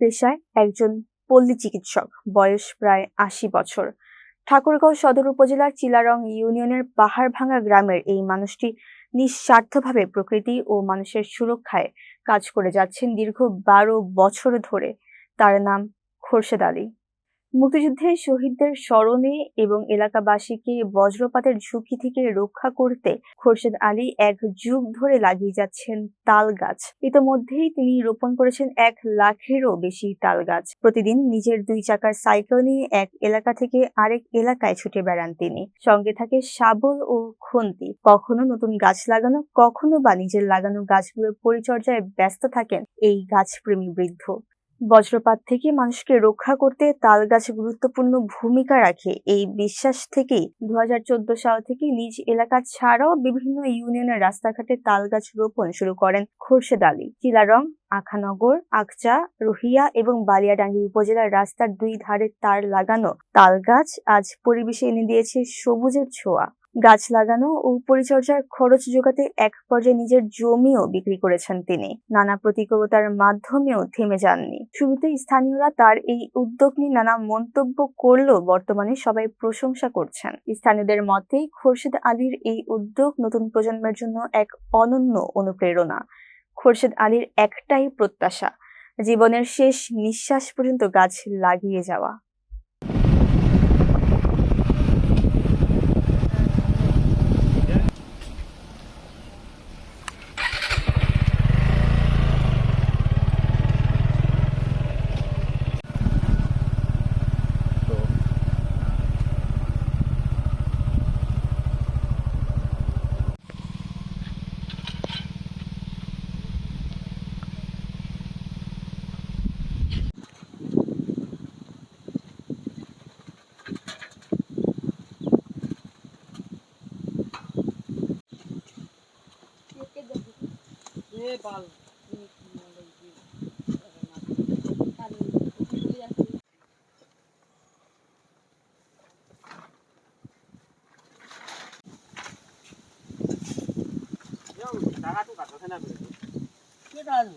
পেশায় একজন পল্লী চিকিৎসক, বয়স প্রায় আশি বছর। ঠাকুরগাঁও সদর উপজেলার চিলারং ইউনিয়নের পাহাড়ভাঙ্গা গ্রামের এই মানুষটি নিঃস্বার্থভাবে প্রকৃতি ও মানুষের সুরক্ষায় কাজ করে যাচ্ছেন দীর্ঘ বারো বছর ধরে। তার নাম খোরশেদ আলী। মুক্তিযুদ্ধের শহীদদের স্মরণে এবং এলাকাবাসীকে বজ্রপাতের ঝুঁকি থেকে রক্ষা করতে খোরশেদ আলী এক যুগ ধরে লাগিয়ে যাচ্ছেন তাল গাছ ইতোমধ্যেই তিনি রোপণ করেছেন এক লাখেরও বেশি তাল গাছ প্রতিদিন নিজের দুই চাকার সাইকেল নিয়ে এক এলাকা থেকে আরেক এলাকায় ছুটে বেড়ান তিনি। সঙ্গে থাকে শাবল ও খুন্তি। কখনো নতুন গাছ লাগানো, কখনো বা নিজের লাগানো গাছগুলোর পরিচর্যায় ব্যস্ত থাকেন এই গাছপ্রেমী বৃদ্ধ। বজ্রপাত থেকে মানুষকে রক্ষা করতে তাল গাছ গুরুত্বপূর্ণ ভূমিকা রাখে। এই বিশ্বাস থেকেই দুই হাজার চোদ্দ সাল থেকে নিজ এলাকা ছাড়াও বিভিন্ন ইউনিয়নের রাস্তাঘাটে তাল গাছ রোপণ শুরু করেন খোরশেদ আলী। চিলারং, আখানগর, আকচা, রোহিয়া এবং বালিয়াডাঙ্গি উপজেলার রাস্তার দুই ধারে তার লাগানো তাল গাছ আজ পরিবেশে এনে দিয়েছে সবুজের ছোঁয়া। গাছ লাগানো ও পরিচর্যার খরচ যোগাতে এক পর্যায়ে নিজের জমিও বিক্রি করেছেন তিনি। নানা প্রতিকূলতার মাধ্যমেও থেমে যাননি। শুরুতে স্থানীয়রা তার এই উদ্যোগ নিয়ে নানা মন্তব্য করলেও বর্তমানে সবাই প্রশংসা করছেন। স্থানীয়দের মতে, খোরশেদ আলীর এই উদ্যোগ নতুন প্রজন্মের জন্য এক অনন্য অনুপ্রেরণা। খোরশেদ আলীর একটাই প্রত্যাশা, জীবনের শেষ নিঃশ্বাস পর্যন্ত গাছ লাগিয়ে যাওয়া। Yo, jangan tuh kata sana begitu. Kita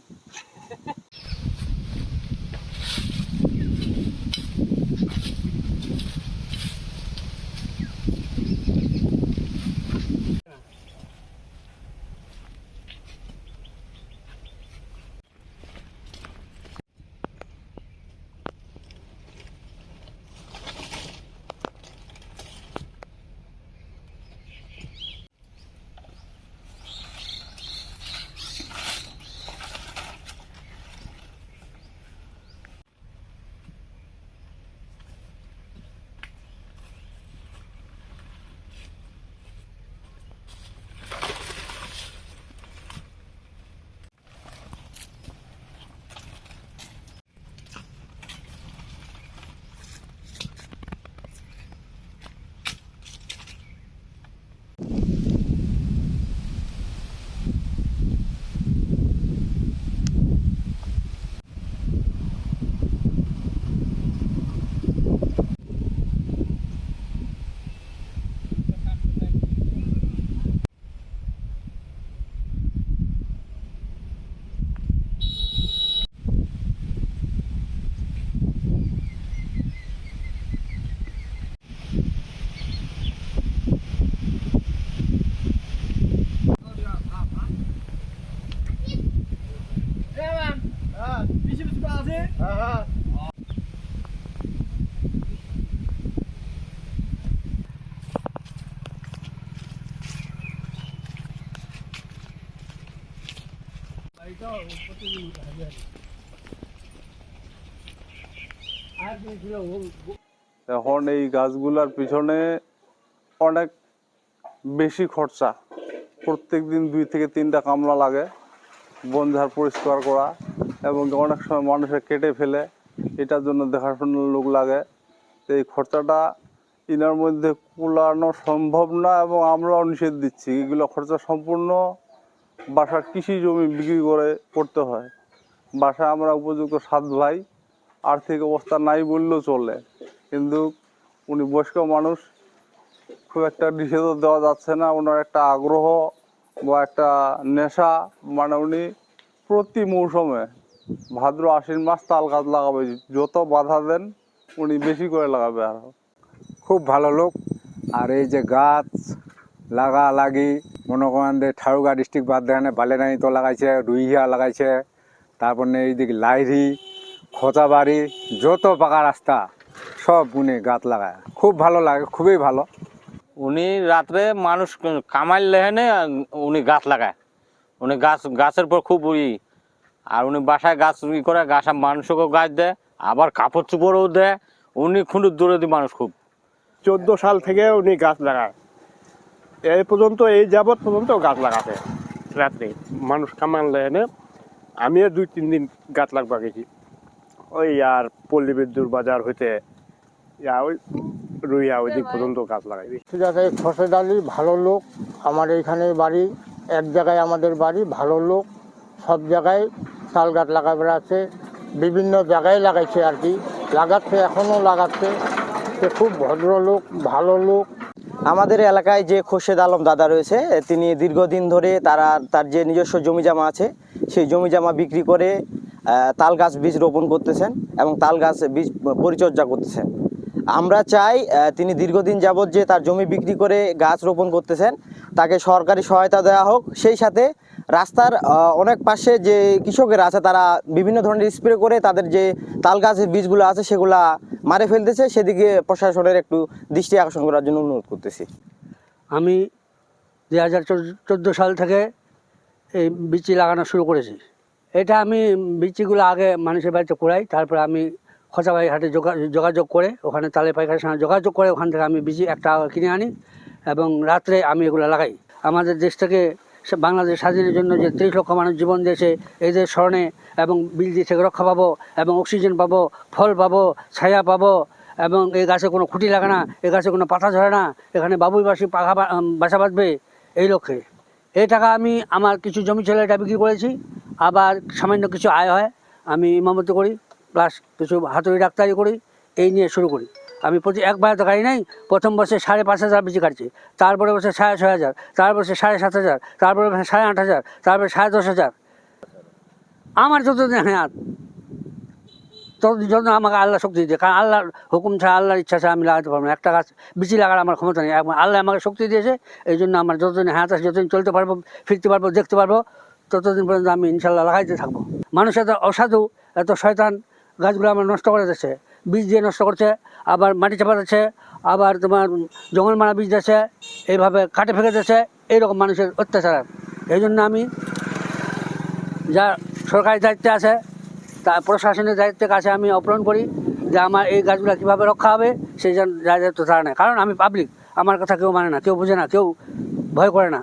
এখন এই গাছগুলার পিছনে অনেক বেশি খরচা। প্রত্যেক দিন দুই থেকে তিনটা কামলা লাগে বনঝাড় পরিষ্কার করা এবং অনেক সময় মানুষে কেটে ফেলে, এটার জন্য দেখাশোনার লোক লাগে। এই খরচাটা ইনার মধ্যে কুলানো সম্ভব না এবং আমরাও নিষেধ দিচ্ছি। এগুলো খরচা সম্পূর্ণ বাসার কৃষি জমি বিক্রি করে করতে হয়। বাসায় আমরা উপযুক্ত সাত ভাই, আর্থিক অবস্থা নাই বললেও চলে। কিন্তু উনি বয়স্ক মানুষ, খুব একটা নিষেধও দেওয়া যাচ্ছে না। ওনার একটা আগ্রহ বা একটা নেশা মানে উনি প্রতি মৌসুমে ভাদ্র আশ্বিন মাস তাল গাছ লাগাবে। যত বাধা দেন, উনি বেশি করে লাগাবে আর। খুব ভালো লোক। আর এই যে গাছ লাগা লাগি মনে করেন যে ঠাড়ুগা ডিস্ট্রিক্ট বাদ দেখানে বালেনাই তো লাগাইছে রুইহিয়া লাগাইছে তারপর এইদিকে লাইরি খোঁচাবাড়ি যত পাকা রাস্তা সব উনি গাছ লাগায়। খুব ভালো লাগে খুবই ভালো। উনি রাত্রে মানুষ কামাই লেহেনে উনি গাছ লাগায়। উনি গাছ গাছের পর খুব ই আর উনি বাসায় গাছ ই করে গাছ মানুষকেও গাছ দেয় আবার কাপড় চোপড়ও দেয়। উনি খুব দূরে দি মানুষ খুব। চোদ্দ সাল থেকে উনি গাছ লাগায়। এই পর্যন্ত, এই যাবৎ পর্যন্ত গাছ লাগাতে রাত্রে। মানুষ কামানলে এনে আমিও দুই, তিন দিন গাছ লাগবা গেছি। ওই আর পল্লী বিদ্যুৎ বাজার হইতে ওই রুইয়া ওই দিক পর্যন্ত গাছ লাগাই আছে খসেদ আলী ভালো লোক, আমার এইখানে বাড়ি, এক জায়গায় আমাদের বাড়ি, ভালো লোক, সব জায়গায় শাল গাছ লাগা বেড়াচ্ছে বিভিন্ন জায়গায় লাগাইছে আর কি। লাগাচ্ছে, এখনও লাগাচ্ছে। সে খুব ভদ্রলোক, ভালো লোক আমাদের এলাকায় যে খোরশেদ আলম দাদা রয়েছে, তিনি দীর্ঘদিন ধরে তারা, তার যে নিজস্ব জমি জমা আছে, সেই জমি জমা বিক্রি করে তাল গাছ বীজ রোপণ করতেছেন এবং তাল গাছ বীজ পরিচর্যা করতেছেন। আমরা চাই তিনি দীর্ঘদিন যাবৎ যে তার জমি বিক্রি করে গাছ রোপণ করতেছেন, তাকে সরকারি সহায়তা দেওয়া হোক। সেই সাথে রাস্তার অনেক পাশে যে কৃষকেরা আছে, তারা বিভিন্ন ধরনের স্প্রে করে তাদের যে তাল গাছের বীজগুলো আছে, সেগুলা মারে ফেলতেছে, সেদিকে প্রশাসনের একটু দৃষ্টি আকর্ষণ করার জন্য অনুরোধ করতেছি। আমি দুই হাজার চোদ্দ সাল থেকে এই বিচি লাগানো শুরু করেছি। এটা আমি বিচিগুলো আগে মানুষের বাড়িতে কুড়াই, তারপরে আমি খোঁচাবাড়ি হাটে যোগা- যোগাযোগ করে, ওখানে তালে পাইকারের সঙ্গে যোগাযোগ করে, ওখান থেকে আমি বিচি একটা কিনে আনি এবং রাত্রে আমি এগুলো লাগাই। আমাদের দেশটাকে সে- বাংলাদেশ স্বাধীনের জন্য যে ত্রিশ লক্ষ মানুষ জীবন দিয়েছে, এদের স্মরণে এবং বিজলি থেকে রক্ষা পাবো এবং অক্সিজেন পাবো, ফল পাবো, ছায়া পাবো এবং এই গাছে কোনো খুঁটি লাগে না এই গাছে কোনো পাতা ঝরে না, এখানে বাবুইবাসী পাখা বাসা বাঁধবে এই লক্ষ্যে। এই টাকা আমি আমার কিছু জমি ছেলে এটা বিক্রি করেছি, আবার সামান্য কিছু আয় হয়, আমি ইমামতি করি প্লাস কিছু হাতুড়ি ডাক্তারি করি, এই নিয়ে শুরু করি। আমি প্রতি একবার তো গাড়ি নাই, প্রথম বছর সাড়ে পাঁচ হাজার বেশি কাটছি তারপরে বছর সাড়ে ছয় হাজার, তারপরে বছর সাড়ে সাত হাজার, তারপরে বছর সাড়ে আট হাজার, তারপরে সাড়ে দশ হাজার। আমার যতদিন হ্যাঁ ততদিন যত আমাকে আল্লাহ শক্তি দিয়েছে, কারণ আল্লাহর হুকুম ছাড়া, আল্লাহর ইচ্ছা ছাড়া আমি লাগাতে পারব না। একটা গাছ বিচি লাগার আমার ক্ষমতা নেই আল্লাহ আমাকে শক্তি দিয়েছে, এই জন্য আমার যতদিন হ্যাঁ আছে, যতদিন চলতে পারব, ফিরতে পারব, দেখতে পারব, ততদিন পর্যন্ত আমি ইনশাল্লাহ লাগাইতে থাকব। মানুষ এত অসাধু, এত শয়তান, গাছগুলো আমার নষ্ট করে দিচ্ছে বীজ দিয়ে নষ্ট করছে, আবার মাটি চাপা দিচ্ছে, আবার তোমার জঙ্গল মারা বীজ দিচ্ছে, এইভাবে কাটে ফেঁকে দিচ্ছে, এইরকম মানুষের অত্যাচার। এই জন্য আমি যা সরকারি দায়িত্বে আছে, তা প্রশাসনের দায়িত্বের কাছে আমি অপহরণ করি যে আমার এই গাছগুলো কীভাবে রক্ষা হবে, সেই যা দায়িত্ব তারা নেয় কারণ আমি পাবলিক আমার কথা কেউ মানে না, কেউ বোঝে না, কেউ ভয় করে না।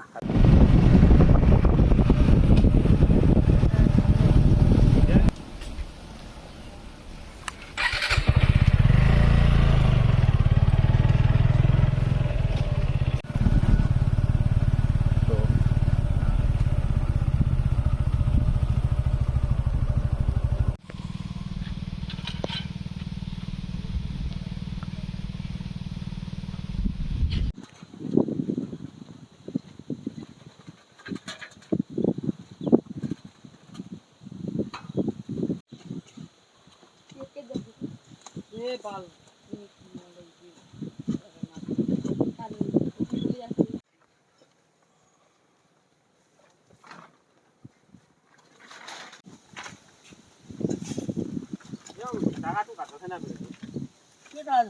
Yo, jangan tuh kata sana begitu. Kita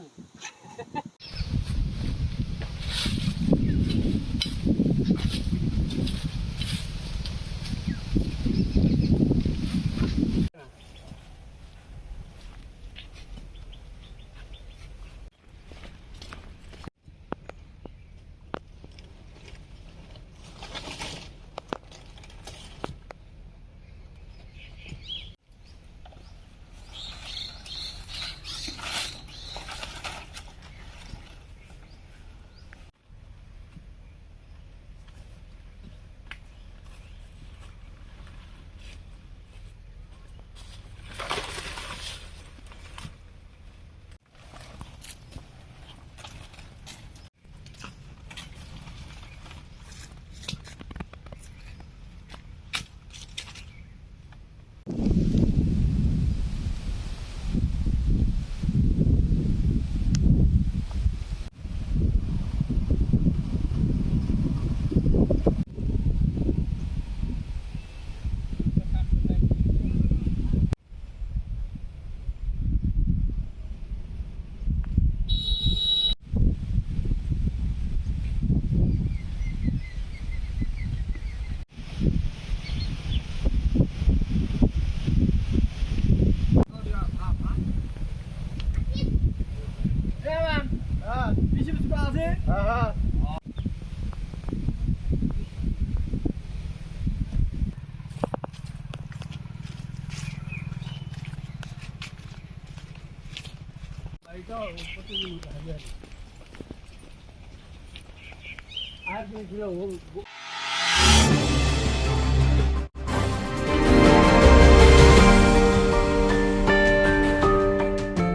আর